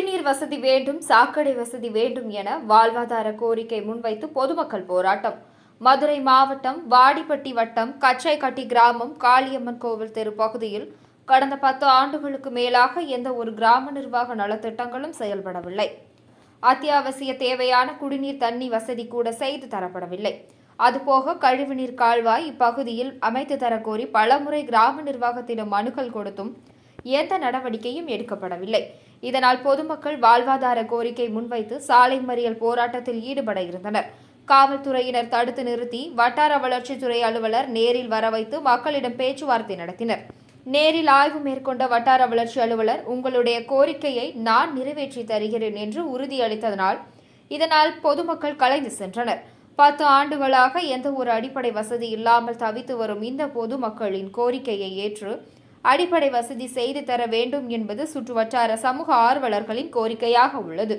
குடிநீர் வசதி வேண்டும் சாக்கடை வசதி வேண்டும் என வாழ்வாதார கோரிக்கை முன்வைத்து பொதுமக்கள் போராட்டம். மதுரை மாவட்டம் வாடிப்பட்டி வட்டம் கச்சைக்கட்டி கிராமம் காளியம்மன் கோவில் தெரு பகுதியில் கடந்த பத்து ஆண்டுகளுக்கு மேலாக எந்த ஒரு கிராம நிர்வாக நலத்திட்டங்களும் செயல்படவில்லை. அத்தியாவசிய தேவையான குடிநீர் தண்ணி வசதி கூட செய்து தரப்படவில்லை. அதுபோக கழிவுநீர் கால்வாய் இப்பகுதியில் அமைத்து தரக்கோரி பலமுறை கிராம நிர்வாகத்திடம் மனுக்கள் கொடுத்தும் எந்த நடவடிக்கையும் எடுக்கப்படவில்லை. இதனால் பொதுமக்கள் வாழ்வாதார கோரிக்கை முன்வைத்து சாலை மறியல் போராட்டத்தில் ஈடுபட இருந்தனர். காவல்துறையினர் தடுத்து நிறுத்தி வட்டார வளர்ச்சித்துறை அலுவலர் நேரில் வர வைத்து மக்களிடம் பேச்சுவார்த்தை நடத்தினர். நேரில் ஆய்வு மேற்கொண்ட வட்டார வளர்ச்சி அலுவலர் உங்களுடைய கோரிக்கையை நான் நிறைவேற்றி தருகிறேன் என்று உறுதியளித்ததனால் இதனால் பொதுமக்கள் கலைந்து சென்றனர். பத்து ஆண்டுகளாக எந்த ஒரு அடிப்படை வசதி இல்லாமல் தவித்து வரும் இந்த பொதுமக்களின் கோரிக்கையை ஏற்று அடிப்படை வசதி செய்து தர வேண்டும் என்பது சுற்றுவட்டார சமூக ஆர்வலர்களின் கோரிக்கையாக உள்ளது.